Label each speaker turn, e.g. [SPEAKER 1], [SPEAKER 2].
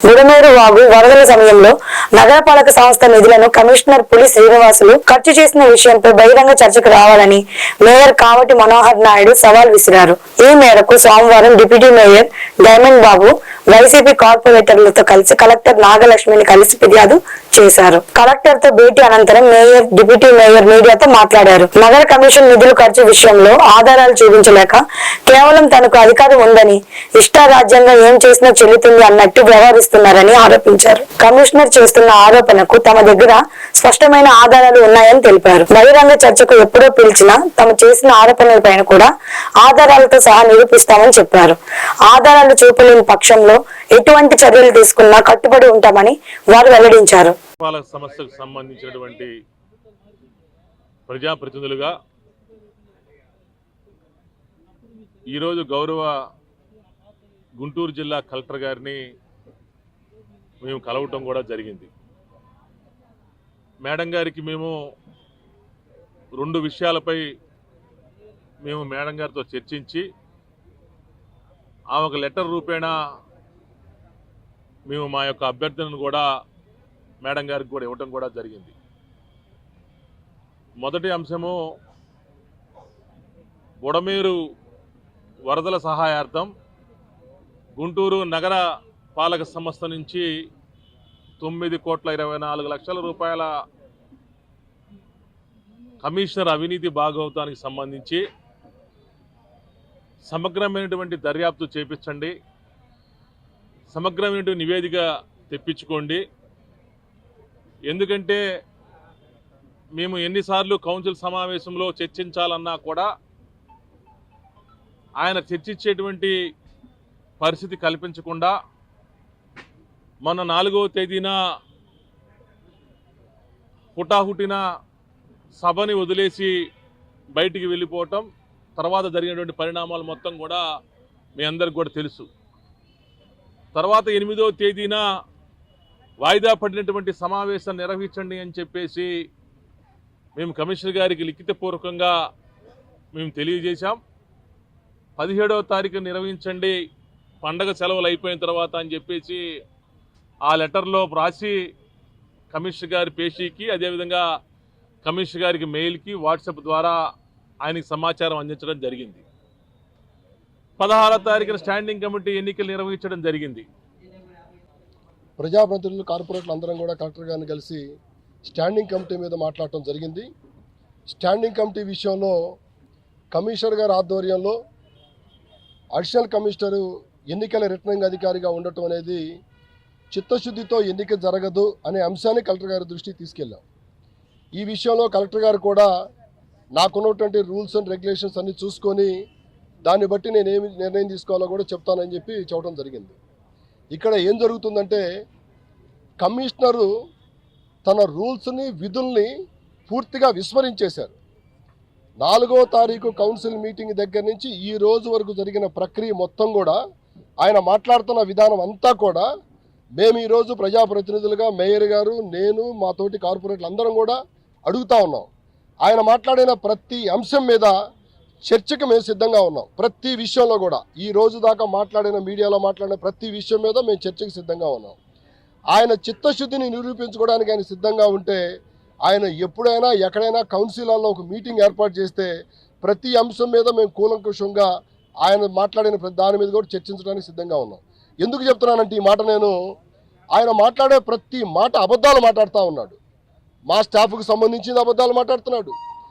[SPEAKER 1] బుడమేరు వాగు వరదల సమయంలో నగరపాలక సంస్థ నిధులను కమిషనర్ పులి శ్రీనివాసులు ఖర్చు చేసిన విషయంపై బహిరంగ చర్చకు రావాలని మేయర్ కావటి మనోహర్ నాయుడు సవాల్ విసిరారు. ఈ మేరకు సోమవారం deputy mayor Diamond Babu YCP కార్పొరేటర్లతో కలిసి కలెక్టర్ నాగలక్ష్మిని కలిసి ఫిర్యాదు చేశారు. కలెక్టర్తో భేటీ అనంతరం మేయర్ డిప్యూటీ మేయర్ మీడియాతో మాట్లాడారు. నగర కమిషన్ నిధులు ఖర్చు విషయంలో ఆధారాలు చూపించలేక కేవలం తనకు అధికారం ఉందని ఇష్టారాజ్యంగా ఏం చేసినా చెల్లుతుంది అన్నట్టు చేస్తున్నారని ఆరోపించారు. కమిషనర్ చేస్తున్న ఆరోపణకు తమ దగ్గర స్పష్టమైన ఆధారాలు ఉన్నాయని తెలిపారు. బహిరంగ చర్చకు ఎప్పుడో పిలిచినా తమ చేసిన ఆరోపణలపైన కూడా ఆధారాలతో సహా నిరూపిస్తామని చెప్పారు. ఆధారాలు చూపలేని పక్షంలో ఎటువంటి చర్యలు తీసుకున్నా కట్టుబడి ఉంటామని వారు వెల్లడించారు.
[SPEAKER 2] సంబంధించినటువంటి ప్రజాప్రతినిధులుగా ఈరోజు గౌరవ గుంటూరు జిల్లా కలెక్టర్ గారిని మేము కలవటం కూడా జరిగింది. మేడం గారికి మేము రెండు విషయాలపై మేము మేడం గారితో చర్చించి ఆమెకు లెటర్ రూపేణా మేము మా యొక్క అభ్యర్థనను కూడా మేడం గారికి కూడా ఇవ్వటం కూడా జరిగింది. మొదటి అంశము బుడమేరు వరదల సహాయార్థం గుంటూరు నగర పాలక సంస్థ నుంచి తొమ్మిది కోట్ల ఇరవై నాలుగు లక్షల రూపాయల కమిషనర్ అవినీతి భాగవతానికి సంబంధించి సమగ్రమైనటువంటి దర్యాప్తు చేపించండి. సమగ్రమైనటువంటి నివేదిక తెప్పించుకోండి. ఎందుకంటే మేము ఎన్నిసార్లు కౌన్సిల్ సమావేశంలో చర్చించాలన్నా కూడా ఆయన చర్చించేటువంటి పరిస్థితి కల్పించకుండా మొన్న నాలుగవ తేదీన హుటాహుటిన సభని వదిలేసి బయటికి వెళ్ళిపోవటం తర్వాత జరిగినటువంటి పరిణామాలు మొత్తం కూడా మీ అందరికి కూడా తెలుసు. తర్వాత ఎనిమిదో తేదీన వాయిదా పడినటువంటి సమావేశాన్ని నిర్వహించండి అని చెప్పేసి మేము కమిషనర్ గారికి లిఖితపూర్వకంగా మేము తెలియజేశాం. పదిహేడవ తారీఖు నిర్వహించండి పండగ సెలవులు అయిపోయిన తర్వాత అని చెప్పేసి ఆ లెటర్లో రాసి కమిషనర్ గారి పేషీకి అదేవిధంగా కమిషనర్ గారికి మెయిల్కి వాట్సాప్ ద్వారా ఆయనకి సమాచారం అందించడం జరిగింది. పదహారో తారీఖున స్టాండింగ్ కమిటీ ఎన్నికలు నిర్వహించడం జరిగింది.
[SPEAKER 3] ప్రజాప్రతినిధులు కార్పొరేట్లు అందరం కూడా కలెక్టర్ గారిని కలిసి స్టాండింగ్ కమిటీ మీద మాట్లాడటం జరిగింది. స్టాండింగ్ కమిటీ విషయంలో కమిషనర్ గారి ఆధ్వర్యంలో అడిషనల్ కమిషనరు ఎన్నికల రిటర్నింగ్ అధికారిగా ఉండటం అనేది చిత్తశుద్ధితో ఎన్నిక జరగదు అనే అంశాన్ని కలెక్టర్ గారి దృష్టికి తీసుకెళ్ళాం. ఈ విషయంలో కలెక్టర్ గారు కూడా నాకున్నటువంటి రూల్స్ అండ్ రెగ్యులేషన్స్ అన్ని చూసుకొని దాన్ని బట్టి నేను ఏమి నిర్ణయం తీసుకోవాలో కూడా చెప్తానని చెప్పి చెప్పడం జరిగింది. ఇక్కడ ఏం జరుగుతుందంటే కమిషనరు తన రూల్స్ని విధుల్ని పూర్తిగా విస్మరించేశారు. నాలుగో తారీఖు కౌన్సిల్ మీటింగ్ దగ్గర నుంచి ఈ రోజు వరకు జరిగిన ప్రక్రియ మొత్తం కూడా ఆయన మాట్లాడుతున్న విధానం అంతా కూడా మేము ఈరోజు ప్రజాప్రతినిధులుగా మేయర్ గారు నేను మా తోటి కార్పొరేట్లు అందరం కూడా అడుగుతా ఉన్నాం. ఆయన మాట్లాడిన ప్రతి అంశం మీద చర్చకు మేము సిద్ధంగా ఉన్నాం. ప్రతి విషయంలో కూడా ఈ రోజు దాకా మాట్లాడిన మీడియాలో మాట్లాడిన ప్రతి విషయం మీద మేము చర్చకు సిద్ధంగా ఉన్నాం. ఆయన చిత్తశుద్ధిని నిరూపించుకోవడానికి ఆయన సిద్ధంగా ఉంటే ఆయన ఎప్పుడైనా ఎక్కడైనా కౌన్సిలర్లో ఒక మీటింగ్ ఏర్పాటు చేస్తే ప్రతి అంశం మీద మేము కూలంకుషంగా ఆయన మాట్లాడిన దాని మీద కూడా చర్చించడానికి సిద్ధంగా ఉన్నాం. ఎందుకు చెప్తున్నానంటే ఈ మాట నేను ఆయన మాట్లాడే ప్రతి మాట అబద్ధాలు మాట్లాడుతూ ఉన్నాడు. మా స్టాఫ్కు సంబంధించిన అబద్ధాలు మాట్లాడుతున్నాడు.